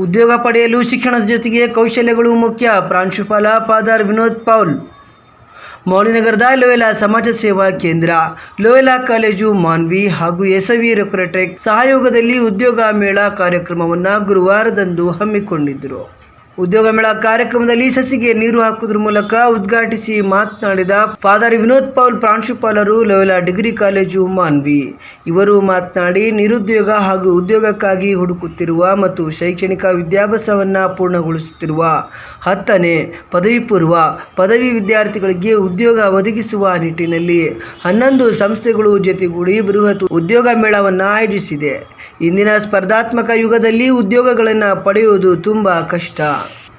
ಉದ್ಯೋಗ ಪಡೆಯಲು ಶಿಕ್ಷಣದ ಜೊತೆಗೆ ಕೌಶಲ್ಯಗಳು ಮುಖ್ಯ. ಪ್ರಾಂಶುಪಾಲ ಫಾದರ್ ವಿನೋದ್ ಪೌಲ್. ಮೌಲಿನಗರದ ಲೋಯಲಾ ಸಮಾಜ ಸೇವಾ ಕೇಂದ್ರ, ಲೋಯಲಾ ಕಾಲೇಜು, ಮಾನ್ವಿ ಹಾಗೂ ಎಸವಿ ರೊಕ್ರಟೆಕ್ ಸಹಯೋಗದಲ್ಲಿ ಉದ್ಯೋಗ ಮೇಳ ಕಾರ್ಯಕ್ರಮವನ್ನು ಗುರುವಾರದಂದು ಹಮ್ಮಿಕೊಂಡಿದ್ದರು ಉದ್ಯೋಗ ಮೇಳ ಕಾರ್ಯಕ್ರಮದಲ್ಲಿ ಸಸಿಗೆ ನೀರು ಹಾಕುವುದರ ಮೂಲಕ ಉದ್ಘಾಟಿಸಿ ಮಾತನಾಡಿದ ಫಾದರ್ ವಿನೋದ್ ಪೌಲ್, ಪ್ರಾಂಶುಪಾಲರು ಲೋಯಲಾ ಡಿಗ್ರಿ ಕಾಲೇಜು ಮಾನ್ವಿ ಇವರು ಮಾತನಾಡಿ, ನಿರುದ್ಯೋಗ ಹಾಗೂ ಉದ್ಯೋಗಕ್ಕಾಗಿ ಹುಡುಕುತ್ತಿರುವ ಮತ್ತು ಶೈಕ್ಷಣಿಕ ವಿದ್ಯಾಭ್ಯಾಸವನ್ನು ಪೂರ್ಣಗೊಳಿಸುತ್ತಿರುವ, ಹತ್ತನೇ ಪದವಿ ಪೂರ್ವ ಪದವಿ ವಿದ್ಯಾರ್ಥಿಗಳಿಗೆ ಉದ್ಯೋಗ ಒದಗಿಸುವ ನಿಟ್ಟಿನಲ್ಲಿ ಹನ್ನೊಂದು ಸಂಸ್ಥೆಗಳು ಜೊತೆಗೂಡಿ ಬೃಹತ್ ಉದ್ಯೋಗ ಮೇಳವನ್ನು ಆಯೋಜಿಸಿದೆ. ಇಂದಿನ ಸ್ಪರ್ಧಾತ್ಮಕ ಯುಗದಲ್ಲಿ ಉದ್ಯೋಗಗಳನ್ನು ಪಡೆಯುವುದು ತುಂಬ ಕಷ್ಟ.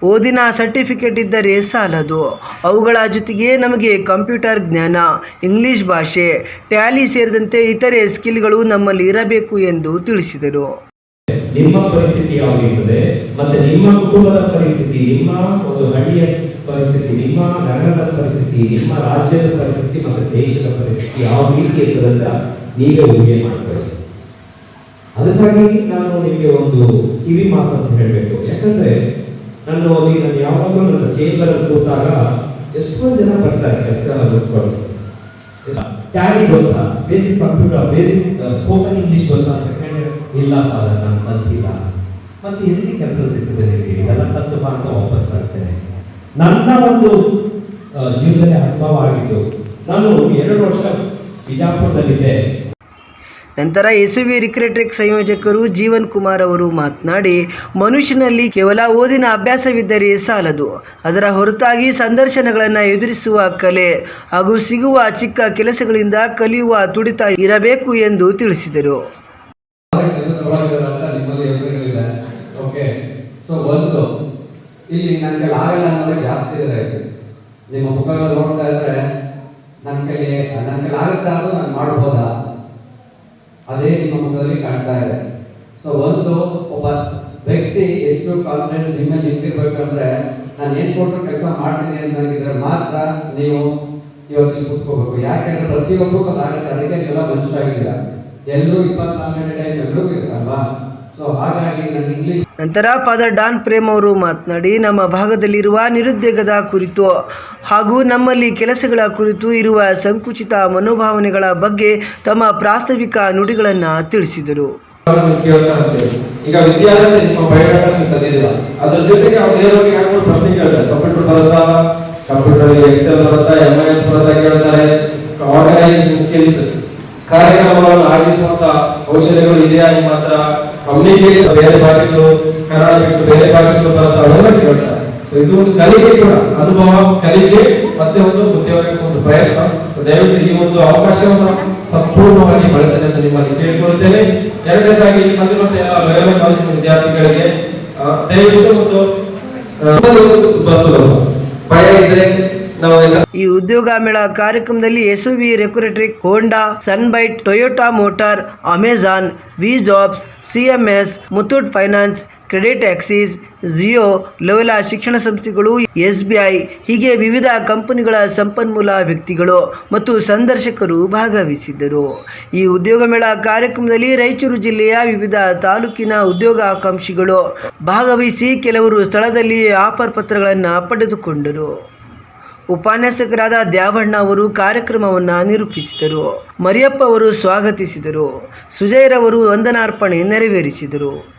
ಓದಿನ ಸರ್ಟಿಫಿಕೇಟ್ ಇದ್ದರೆ ಸಾಲದು. ಅವುಗಳ ಜೊತೆಗೆ ನಮಗೆ ಕಂಪ್ಯೂಟರ್ ಜ್ಞಾನ, ಇಂಗ್ಲಿಷ್ ಭಾಷೆ, ಟ್ಯಾಲಿ ಸೇರಿದಂತೆ ಇತರೆ ಸ್ಕಿಲ್ಗಳು ನಮ್ಮಲ್ಲಿ ಇರಬೇಕು ಎಂದು ತಿಳಿಸಿದರು. ನಿಮ್ಮ ಪರಿಸ್ಥಿತಿ ಯಾವಾಗಿರ್ತದೆ ಮತ್ತೆ ನಿಮ್ಮ ಕುಟುಂಬದ ಪರಿಸ್ಥಿತಿ, ನಿಮ್ಮ ಒಂದು ಹಳ್ಳಿಯ ಪರಿಸ್ಥಿತಿ, ನಿಮ್ಮ ನಗರದ ಪರಿಸ್ಥಿತಿ, ನಿಮ್ಮ ರಾಜ್ಯದ ಪರಿಸ್ಥಿತಿ ಮತ್ತು ದೇಶದ ಪರಿಸ್ಥಿತಿ ಯಾವ ರೀತಿ ಇರ್ತದೆ ಅಂತ ನೀವೇ ಊಹೆ ಮಾಡ್ಕೊಳ್ಳಿ. ಅದಕ್ಕಾಗಿ ನಾನು ನಿಮಗೆ ಒಂದು ಕಿವಿ ಮಾತಂತ ಹೇಳಬೇಕು. ಯಾಕಂದ್ರೆ ನನ್ನ ಓದಿ ನಾನು ಯಾವಾಗಲೂ ನನ್ನ ಚೇಂಬರ್ ಅಲ್ಲಿ ಕೂತಾಗ ಎಷ್ಟೊಂದು ಜನ ಬರ್ತಾರೆ ಕೆಲಸ ಹುಡ್ಕೊಂಡು ಟ್ಯಾಲಿ ಗೊತ್ತಾ? Basic computer basic spoken English ಗೊತ್ತಾ ಇಲ್ಲ ಫಾದರ್ ನಾನು ಕಲ್ತಿಲ್ಲ. ಮತ್ತೆ ಎಲ್ಲಿ ಕೆಲಸ ಸಿಗ್ತದೆ ನಿಮಗೆ? ಇದೆಲ್ಲ ಕಲ್ತು ವಾಪಸ್ ಕಳಿಸ್ತೇನೆ ನನ್ನ ಒಂದು ಜೀವನದಲ್ಲಿ ಅನುಭವ ಆಗಿದ್ದು, ನಾನು ಎರಡು ವರ್ಷ ಬಿಜಾಪುರದಲ್ಲಿದ್ದೆ. ನಂತರ ಎಸುವಿ ರಿಕ್ರೆಟ್ರಿಕ್ ಸಂಯೋಜಕರು ಜೀವನ್ ಕುಮಾರ್ ಅವರು ಮಾತನಾಡಿ, ಮನುಷ್ಯನಲ್ಲಿ ಕೇವಲ ಓದಿನ ಅಭ್ಯಾಸವಿದ್ದರೆ ಸಾಲದು. ಅದರ ಹೊರತಾಗಿ ಸಂದರ್ಶನಗಳನ್ನು ಎದುರಿಸುವ ಕಲೆ ಹಾಗೂ ಸಿಗುವ ಚಿಕ್ಕ ಕೆಲಸಗಳಿಂದ ಕಲಿಯುವ ತುಡಿತ ಇರಬೇಕು ಎಂದು ತಿಳಿಸಿದರು. ಇಲ್ಲಿ ನನ್ನ ಕೈಲಿ ಆಗಲ್ಲ ಜಾಸ್ತಿ ಇದೆ. ನಿಮ್ಮ ಮುಖಗಳು ನೋಡ್ತಾ ಇದ್ರೆ ನನ್ನ ಕೈಲಿ ನನ್ನ ನಾನು ಮಾಡ್ಬೋದಾ? ಅದೇ ನಿಮ್ಮ ಮುಖದಲ್ಲಿ ಕಾಣ್ತಾ ಇದೆ. ಸೊ ಒಂದು ಒಬ್ಬ ವ್ಯಕ್ತಿ ಎಷ್ಟು ಕಾನ್ಫಿಡೆನ್ಸ್ ನಿಮ್ಮಲ್ಲಿ ನಿಂತಿರ್ಬೇಕಂದ್ರೆ ನಾನು ಏನು ಕೊಟ್ಟರು ಕೆಲಸ ಮಾಡ್ತೀನಿ ಅಂತ ನಂಗಿದ್ರೆ ಮಾತ್ರ ನೀವು ಇವತ್ತು ಇಲ್ಲಿ ಕೂತ್ಕೋಬೇಕು. ಯಾಕೆಂದ್ರೆ ಪ್ರತಿಯೊಬ್ಬರಿಗೂ ಅದಾಗುತ್ತೆ ಅದಕ್ಕೆ ನೀವೆಲ್ಲ ಆಗಿಲ್ಲ ಎಲ್ಲರೂ ಇಪ್ಪತ್ನಾಲ್ಕು ಗಂಟೆ ಟೈಮ್ ಎಲ್ಲರೂ ಇರುತ್ತಲ್ವಾ ನಂತರ ಫಾದರ್ ಡಾನ್ ಪ್ರೇಮ್ ಅವರು ಮಾತನಾಡಿ ನಮ್ಮ ಭಾಗದಲ್ಲಿರುವ ನಿರುದ್ಯೋಗದ ಕುರಿತು ಹಾಗೂ ನಮ್ಮಲ್ಲಿ ಕೆಲಸಗಳ ಕುರಿತು ಇರುವ ಸಂಕುಚಿತ ಮನೋಭಾವನೆಗಳ ಬಗ್ಗೆ ತಮ್ಮ ಪ್ರಾಸ್ತಾವಿಕ ನುಡಿಗಳನ್ನು ತಿಳಿಸಿದರು. ಈಗ ವಿದ್ಯಾರ್ಥಿ ನಿಮ್ಮ ಬಯೋಡಾಟ ನೀವು ತಂದಿದ್ದೀರಾ ಅದ್ರ ಜೊತೆಗೆ ಅವ್ರು ನೇರವಾಗಿ ಎರಡು ಮೂರು ಪ್ರಶ್ನೆ ಕೇಳ್ತಾರೆ. ಕಂಪ್ಯೂಟರ್ ಬರುತ್ತಾ? ಕಂಪ್ಯೂಟರ್ ಎಕ್ಸೆಲ್ ಬರುತ್ತಾ? ಎಂ ಎಸ್ ಬರುತ್ತಾ ಕೇಳ್ತಾರೆ. ಆರ್ಗನೈಸೇಷನ್ ಸ್ಕಿಲ್ಸ್ ಕಾರ್ಯಕ್ರಮಗಳನ್ನು ಆಯೋಜಿಸುವಂತ ಕೌಶಲ್ಯಗಳು ಇದೆಯಾ ನಿಮ್ಮ ಹತ್ರ? ಕಮ್ಯುನಿಕೇಶನ್ ಬೇರೆ ಭಾಷೆಗಳು ಕನ್ನಡ ಬಿಟ್ಟು ಬೇರೆ ಭಾಷೆಗಳು ಬರುತ್ತಾ ಅವೆಲ್ಲ ಕೇಳ್ತಾರೆ ಇದು ಒಂದು ಕಲಿಕೆ ಕೂಡ. ಅನುಭವ ಕಲಿಕೆ ಮತ್ತೆ ಒಂದು ಉದ್ಯೋಗಕ್ಕೆ ಒಂದು ಪ್ರಯತ್ನ. ದಯವಿಟ್ಟು ಈ ಒಂದು ಅವಕಾಶವನ್ನು ಸಂಪೂರ್ಣವಾಗಿ ಬಳಸಲಿ ಅಂತ ನಿಮ್ಮಲ್ಲಿ ಕೇಳಿಕೊಳ್ಳುತ್ತೇನೆ. ಎರಡನೇದಾಗಿ ಬಂದಿರುವಂತಹ ಎಲ್ಲ ಲೋಯಲ್ ಕಾಲೇಜಿನ ವಿದ್ಯಾರ್ಥಿಗಳಿಗೆ ದಯವಿಟ್ಟು ಒಂದು ತುಂಬಾ ಸುಲಭ ಭಯ ಇದ್ರೆ ಈ ಉದ್ಯೋಗ ಮೇಳ ಕಾರ್ಯಕ್ರಮದಲ್ಲಿ ಎಸ್ಯುವಿ ರೆಕ್ಯುರೇಟರಿ Honda, ಸನ್ಬೈಟ್, Toyota motor, Amazon, V jobs CMS Muthoot finance, credit Axis, Jio Loyola ಶಿಕ್ಷಣ ಸಂಸ್ಥೆಗಳು ಎಸ್ ಬಿ ಐ ಹೀಗೆ ವಿವಿಧ ಕಂಪನಿಗಳ ಸಂಪನ್ಮೂಲ ವ್ಯಕ್ತಿಗಳು ಮತ್ತು ಸಂದರ್ಶಕರು ಭಾಗವಹಿಸಿದ್ದರು. ಈ ಉದ್ಯೋಗ ಮೇಳ ಕಾರ್ಯಕ್ರಮದಲ್ಲಿ ರಾಯಚೂರು ಜಿಲ್ಲೆಯ ವಿವಿಧ ತಾಲೂಕಿನ ಉದ್ಯೋಗ ಆಕಾಂಕ್ಷಿಗಳು ಭಾಗವಹಿಸಿ ಕೆಲವರು ಸ್ಥಳದಲ್ಲಿ ಆಫರ್ ಪತ್ರಗಳನ್ನು ಪಡೆದುಕೊಂಡರು. ಉಪನ್ಯಾಸಕರಾದ ದ್ಯಾವಣ್ಣ ಅವರು ಕಾರ್ಯಕ್ರಮವನ್ನು ನಿರೂಪಿಸಿದರು. ಮರಿಯಪ್ಪ ಅವರು ಸ್ವಾಗತಿಸಿದರು. ಸುಜಯರವರು ವಂದನಾರ್ಪಣೆ ನೆರವೇರಿಸಿದರು.